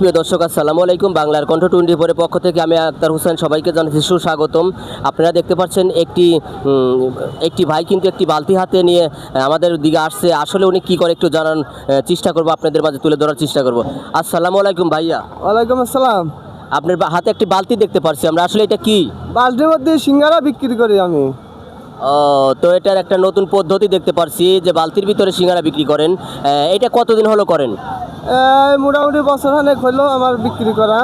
প্রিয় দর্শক আসসালামু আলাইকুম। বাংলার কণ্ঠ টোয়েন্টি ফোরের পক্ষ থেকে আমি আক্তার হোসেন সবাইকে জানাচ্ছি সুস্বাগতম। আপনারা দেখতে পাচ্ছেন একটি একটি ভাই কিন্তু একটি বালতি হাতে নিয়ে আমাদের দিকে আসছে। আসলে উনি কি করে একটু জানার আহ, চেষ্টা করব আপনাদের মাঝে তুলে ধরার চেষ্টা করব। আসসালামু আলাইকুম ভাইয়া। ওয়ালাইকুম আসসালাম। আপনার হাতে একটি বালতি দেখতে পাচ্ছি আমরা। আসলে এটা কি? বালতির মধ্যে সিঙ্গারা বিক্রি করি আমি। ও তো এটার একটা নতুন পদ্ধতি দেখতে পারছি যে বালতির ভিতরে সিঙ্গারা বিক্রি করেন। এটা কতদিন হলো করেন? মোটামুটি বছর খানেক হইল আমার বিক্রি করা।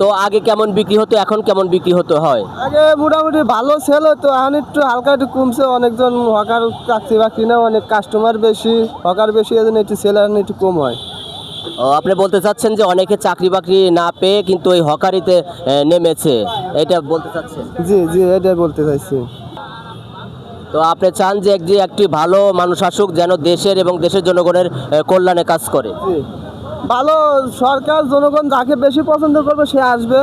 তো আগে কেমন বিক্রি হতো এখন কেমন বিক্রি হতো হয়? আগে মোটামুটি ভালো সেল হতো এখন একটু হালকা একটু কমছে অনেকজন হকার চাকরি বাকরি না অনেক কাস্টমার বেশি হকার বেশি এজন্য একটু সেল এখন একটু কম হয়। ও, আপনি বলতে চাচ্ছেন যে অনেকে চাকরি বাকরি না পেয়ে কিন্তু ওই হকারিতে নেমেছে এটা বলতে চাচ্ছেন? জি জি এটাই বলতে চাইছি। তো আপনি চান যে এক- একটি ভালো মানুষ আসুক যেন দেশের এবং দেশের জনগণের কল্যাণে কাজ করে। ভালো সরকার, জনগণ যাকে বেশি পছন্দ করবে সে আসবে।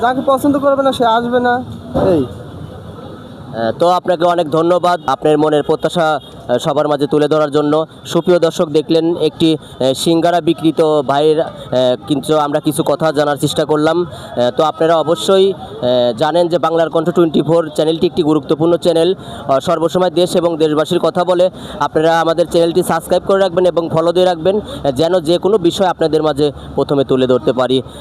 যাকে পছন্দ করবে না সে আসবে না। এই। তো আপনাকে অনেক ধন্যবাদ আপনার মনের প্রত্যাশা সবার মাঝে তুলে ধরার জন্য। সুপ্রিয় দর্শক, দেখলেন একটি সিঙ্গারা বিক্রিত ভাইয়ের কিন্তু আমরা কিছু কথা জানার চেষ্টা করলাম। তো আপনারা অবশ্যই জানেন যে বাংলার কণ্ঠ টোয়েন্টি ফোর চ্যানেলটি একটি গুরুত্বপূর্ণ চ্যানেল। সর্বসময় দেশ এবং দেশবাসীর কথা বলে আপনারা আমাদের চ্যানেলটি সাবস্ক্রাইব করে রাখবেন এবং ফলো দিয়ে রাখবেন যেন যে কোনো বিষয় আপনাদের মাঝে প্রথমে তুলে ধরতে পারি।